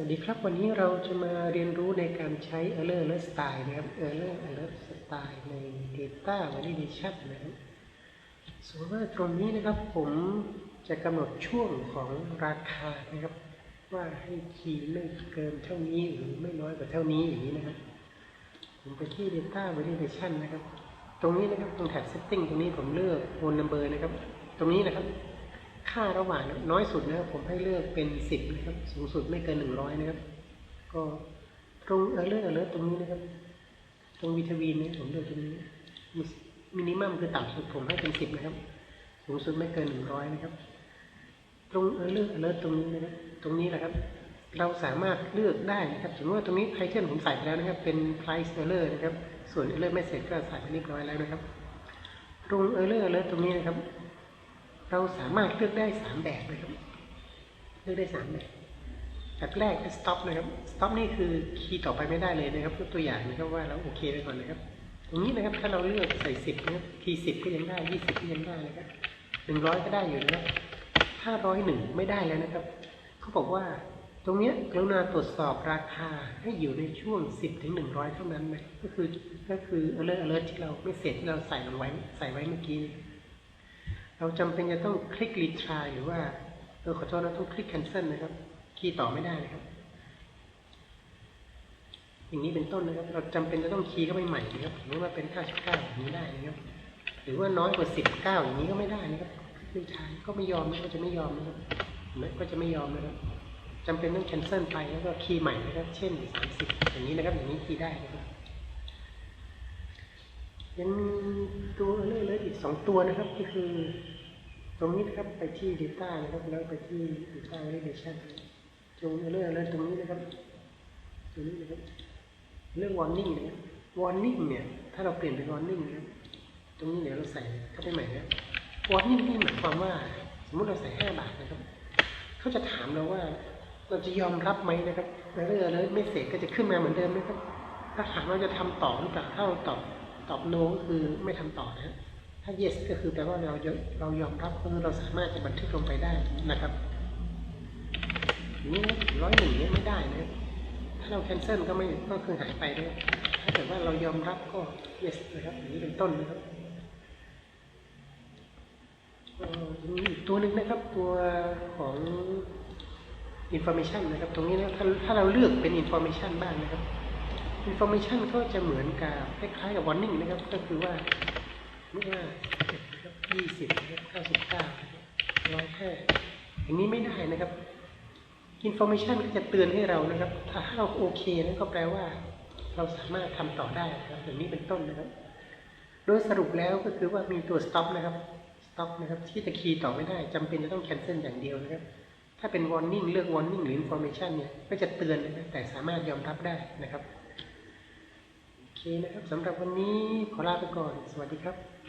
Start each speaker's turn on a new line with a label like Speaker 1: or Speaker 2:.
Speaker 1: วัสดีครับ วันนี้เราจะมาเรียนรู้ในการใช้ Error Alert Style นะครับ Error Alert Style ใน Data Validation นะครับสมมติว่าตรงนี้นะครับผมจะกำหนดช่วงของราคานะครับ ว่าให้คีย์ไม่เกินเท่านี้หรือไม่น้อยกว่าเท่านี้อย่างนี้นะครับ ผมไปที่ Data Validation นะครับ ตรงนี้นะครับตรงแท็บ Setting ตรงนี้ผมเลือก Phone Number นะครับ ตรงนี้นะครับ ค่าระหว่างน้อยสุดนะครับผมให้เลือกเป็น10นะครับสูงสุดไม่เกิน100นะครับ ก็ตรงเออเลือกเออเลือกตรงนี้นะครับ ตรงวิตามินเนี่ยผมเลือกตรงนี้มินิมัมคือต่ำสุดผมให้เป็น10นะครับ สูงสุดไม่เกิน100นะครับ ตรงเออเลือกเออเลือกตรงนี้นะครับตรงนี้แหละครับ เราสามารถเลือกได้นะครับสมมติว่าตรงนี้ไทเทนผมใส่ไปแล้วนะครับ เป็น price error นะครับ ส่วน error message ก็ใส่ไปเรียบร้อยแล้วนะครับ ตรง error alert ตรงนี้นะครับ เราสามารถเลือกได้สามแบบนะครับ เลือกได้สามแบบแบบแรกคือ stop นะครับ stop นี่คือคีย์ต่อไปไม่ได้เลยนะครับยกตัวอย่างนะครับว่าเราโอเคไปก่อนนะครับตรงนี้นะครับถ้าเราเลือกใส่สิบนะครับคีย์สิบก็ยังได้ยี่สิบก็ยังได้นะครับหนึ่งร้อยก็ได้อยู่นะครับถ้าร้อยหนึ่งไม่ได้แล้วนะครับเขาบอกว่าตรงนี้กรุณาตรวจสอบราคาให้อยู่ในช่วง 10ถึง100 เท่านั้นนะก็คือก็คือ alert alert ที่เราไม่เสร็จที่เราใส่ลงไว้ใส่ไว้เมื่อกี้ เราจำเป็นจะต้องคลิก retry หรือว่าเออขอโทษนะต้องคลิก cancel นะครับ คีย์ต่อไม่ได้นะครับ อย่างนี้เป็นต้นนะครับ เราจำเป็นจะต้องคีย์เข้าไปใหม่นะครับสมมติว่าเป็น 99อย่างนี้ได้นะครับหรือว่าน้อยกว่า 19 อย่างนี้ก็ไม่ได้นะครับคลิก retry ก็ไม่ยอมนะก็จะไม่ยอมนะครับเนไหมก็จะไม่ยอมนะครับจำเป็นต้อง cancel ไปแล้วก็คีย์ใหม่นะครับ เช่น 30 อย่างนี้นะครับ อย่างนี้คีย์ได้นะครับ ยังมีตัวเลือยเลยอีกสองตัวนะครับ ก็คือ ตรงนี้นะครับไปที่ Data นะครับแล้วไปที่ Data Validation ตรงเลือยเลยตรงนี้นะครับตรงนี้นะครับเรื่อง warning นะครับ warning เนี่ยถ้าเราเปลี่ยนเป็น warning นะครับตรงนี้เดี๋ยวเราใส่เข้าไปใหม่นะ warning นี่หมายความว่า สมมติเราใส่ห้าบาทนะครับเขาจะถามเราว่าเราจะยอมรับไหมนะครับแล้วเรื่องเลยไม่เสร็จก็จะขึ้นมาเหมือนเดิมนะครับถ้าถามว่าจะทำต่อหรือเปล่าถ้าเราตอบ ตอบ no ก็คือไม่ทำต่อนะถ้า yes ก็คือแปลว่าเราเรายอมรับก็คือเราสามารถจะบันทึกลงไปได้นะครับอย่างนี้ร้อยหนึ่งนี่ยไม่ได้นะถ้าเรา cancel ก็ไม่ก็คือหายไปนะถ้าเกิดว่าเรายอมรับก็ yes นะครับอย่างนี้เป็นต้นนะครับอ่ออีกตัวหนึ่งนะครับตัวของ information นะครับ ตรงนี้นะถ้าถ้าเราเลือกเป็น information บ้างนะครับ information ก็จะเหมือนกับคล้ายๆกับ warning นะครับ ก็คือว่าเมื่อว่า11นะครับ20นะครับ99นะครับ105อย่างนี้ไม่ได้นะครับ information ก็จะเตือนให้เรานะครับ ถ้าเราโอเคนั่นก็แปลว่า เราสามารถทำต่อได้นะครับอย่างนี้เป็นต้นนะครับ โดยสรุปแล้วก็คือว่ามีตัว stop นะครับ stop นะครับ ที่จะคีย์ต่อไม่ได้จำเป็นจะต้อง cancel อย่างเดียวนะครับ ถ้าเป็น warning เลือก warning หรือ information เนี่ย ก็จะเตือนนะครับแต่สามารถยอมรับได้นะครับ นะครับสำหรับวันนี้ขอลาไปก่อน สวัสดีครับ